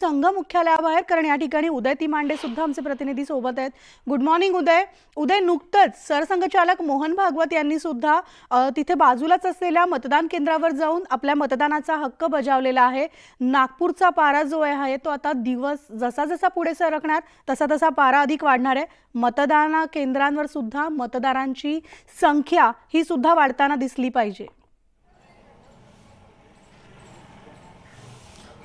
संघ मुख्यालयाबाहेर कारण या ठिकाणी उदय तिमांडे सुद्धा आमचे प्रतिनिधी सोबत आहेत. गुड मॉर्निंग उदय. उदय नुकतंच सरसंघचालक मोहन भागवत यांनी सुद्धा तिथे बाजूलाच असलेल्या मतदान केंद्रावर जाऊन आपल्या मतदानाचा हक्क बजावलेला आहे. नागपूरचा पारा जो आहे तो आता दिवस जसा जसा पुढे सरकणार तसा तसा पारा अधिक वाढणार आहे. मतदान केंद्रांवर सुद्धा मतदारांची संख्या ही सुद्धा वाढताना दिसली पाहिजे.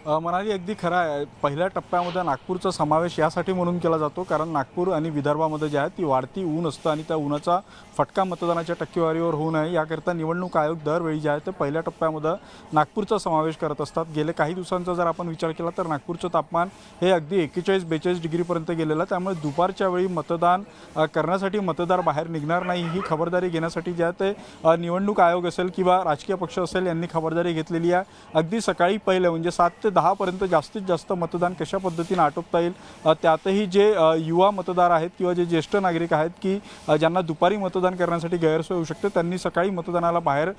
म्हणाली मनाली अगदी खरं आहे. पहिल्या टप्प्यामध्ये नागपूरचा समावेश यासाठी म्हणून केला जातो कारण नागपूर आणि विदर्भामध्ये जे आहे ती वाढती ऊन असतं आणि त्या उन्हाचा फटका मतदानाच्या टक्केवारीवर होऊ नये. याकरिता निवडणूक आयोग दरवेळी जे आहे ते पहिल्या टप्प्यामध्ये नागपूरचा समावेश करत असतात. गेले काही दिवसांचा जर आपण विचार केला तर नागपूरचं तापमान हे अगदी एक्केचाळीस बेचाळीस डिग्रीपर्यंत गेलेलं आहे. त्यामुळे दुपारच्या वेळी मतदान करण्यासाठी मतदार बाहेर निघणार नाही. ही खबरदारी घेण्यासाठी जे आहे ते निवडणूक आयोग असेल किंवा राजकीय पक्ष असेल यांनी खबरदारी घेतलेली आहे. अगदी सकाळी पहिलं म्हणजे सात ते दहापर्यंत जास्तीत जास्त मतदान कशा पद्धतीने आटोपता येईल? त्यातही जे युवा मतदार आहेत किंवा जे ज्येष्ठ नागरिक आहेत की ज्यांना दुपारी मतदान करण्यासाठी गैरसोय होऊ शकते त्यांनी सकाळी मतदानाला बाहेर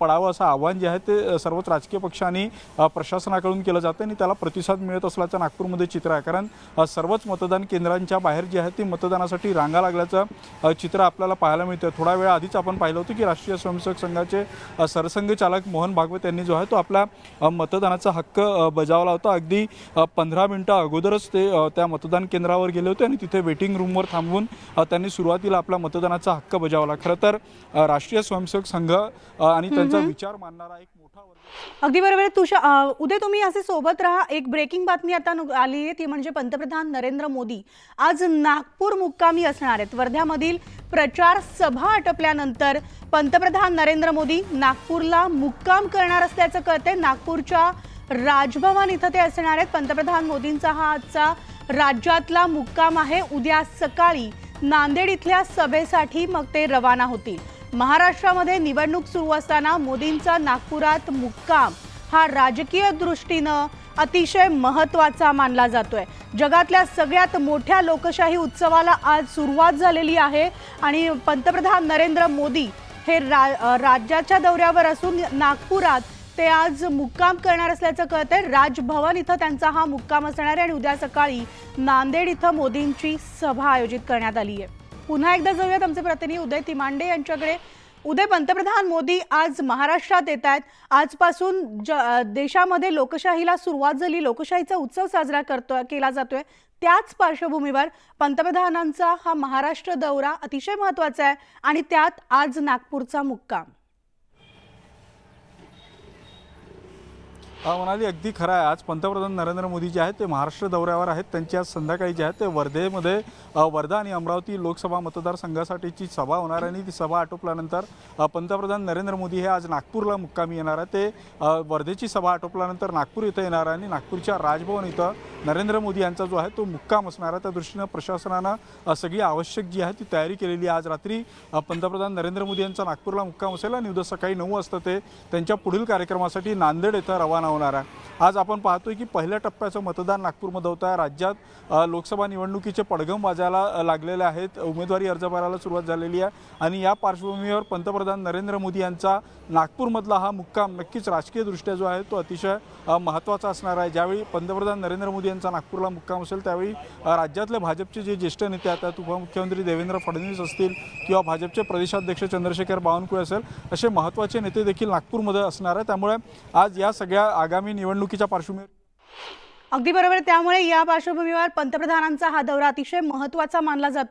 पडावं असं आव्हान जे आहे ते सर्वच राजकीय पक्ष आणि प्रशासनाकडून केलं जातं आणि त्याला प्रतिसाद मिळत असल्याचं नागपूरमध्ये चित्र आहे. कारण सर्वच मतदान केंद्रांच्या बाहेर जे आहे ते मतदानासाठी रांगा लागल्याचं चित्र आपल्याला पाहायला मिळतं थोडा वेळ आधीच आपण पाहिलं होतं की राष्ट्रीय स्वयंसेवक संघाचे सरसंघचालक मोहन भागवत यांनी जो आहे तो आपला मतदानाचा हक्क बजावला होता. अगदी पंधरा मिनटं अगोदरच ते त्या मतदान केंद्रावर गेले होते आणि तिथे वेटिंग रूमवर थांबवून त्यांनी सुरुवातीला आपला मतदानाचा हक्क बजावला. खरं तर राष्ट्रीय स्वयंसेवक संघ आणि त्यांचा विचार मानणारा एक मोठा अगदी बरोबर आहे. तुषा अ, उदय तुम्ही असे सोबत राहा. एक ब्रेकिंग बातमी आता आली आहे. ती म्हणजे पंतप्रधान नरेंद्र मोदी आज नागपूर मुक्कामी असणार आहेत. वर्ध्यामधील प्रचार सभा आटपल्यानंतर पंतप्रधान नरेंद्र मोदी नागपूरला मुक्काम करणार असल्याचं कळतंय. नागपूरच्या राजभवन इथं ते असणार आहेत. पंतप्रधान मोदींचा हा आजचा राज्यातला मुक्काम आहे. उद्या सकाळी नांदेड इथल्या सभेसाठी मग ते रवाना होतील. महाराष्ट्रामध्ये निवडणूक सुरू असताना मोदींचा नागपुरात मुक्काम हा राजकीय दृष्टीनं अतिशय महत्त्वाचा मानला जातोय. जगातल्या सगळ्यात मोठ्या लोकशाही उत्सवाला आज सुरुवात झालेली आहे आणि पंतप्रधान नरेंद्र मोदी हे रा राज्याच्या दौऱ्यावर असून नागपुरात ते आज मुक्काम करणार असल्याचं कळतंय राजभवन इथं त्यांचा हा मुक्काम असणार आहे आणि उद्या सकाळी नांदेड इथं मोदींची सभा आयोजित करण्यात आली आहे. पुन्हा एकदा जाऊयात आमचे प्रतिनिधी उदय तिमांडे यांच्याकडे. उदय पंतप्रधान मोदी आज महाराष्ट्रात येत आहेत. आजपासून ज देशामध्ये लोकशाहीला सुरुवात झाली. लोकशाहीचा उत्सव साजरा करतो केला जातोय. त्याच पार्श्वभूमीवर पंतप्रधानांचा हा महाराष्ट्र दौरा अतिशय महत्त्वाचा आहे आणि त्यात आज नागपूरचा मुक्काम. म्हणाली अगदी खरं आहे. आज पंतप्रधान नरेंद्र मोदी जे आहेत ते महाराष्ट्र दौऱ्यावर आहेत त्यांची आज संध्याकाळी जे आहेत ते वर्धेमध्ये वर्धा आणि अमरावती लोकसभा मतदारसंघासाठीची सभा होणार आहे आणि ती सभा आटोपल्यानंतर पंतप्रधान नरेंद्र मोदी हे आज नागपूरला मुक्कामी येणार आहे ते वर्धेची सभा आटोपल्यानंतर नागपूर इथं येणार आहे आणि नागपूरच्या राजभवन इथं नरेंद्र मोदी यांचा जो आहे तो मुक्काम असणार आहे. त्या दृष्टीनं प्रशासनानं सगळी आवश्यक जी आहे ती तयारी केलेली आहे. आज रात्री पंतप्रधान नरेंद्र मोदी यांचा नागपूरला मुक्काम असेल आणि उद्या सकाळी नऊ वाजता ते त्यांच्या पुढील कार्यक्रमासाठी नांदेड इथं रवाना होणार. आहे आज आपण पाहतोय की पहिल्या टप्प्याचं मतदान नागपूरमध्ये होत आहे. राज्यात लोकसभा निवडणुकीचे पडघम वाजायला लागलेले आहेत. उमेदवारी अर्ज भरायला सुरुवात झालेली आहे. आणि या पार्श्वभूमीवर पंतप्रधान नरेंद्र मोदी यांचा नागपूरमधला हा मुक्काम नक्कीच राजकीयदृष्ट्या जो आहे तो अतिशय महत्त्वाचा असणार आहे. ज्यावेळी पंतप्रधान नरेंद्र मोदी यांचा नागपूरला मुक्काम असेल त्यावेळी राज्यातले भाजपचे जे ज्येष्ठ नेते आहेत त्यात उपमुख्यमंत्री देवेंद्र फडणवीस असतील किंवा भाजपचे प्रदेशाध्यक्ष चंद्रशेखर बावनकुळे असेल असे महत्त्वाचे नेते देखील नागपूरमध्ये असणार आहे. त्यामुळे आज या सगळ्या आगामी निवडणुकीच्या पार्श्वभूमीवर? अगदी बरोबर. त्यामुळे या पार्श्वभूमीवर पंतप्रधानांचा हा दौरा अतिशय महत्त्वाचा मानला जातो.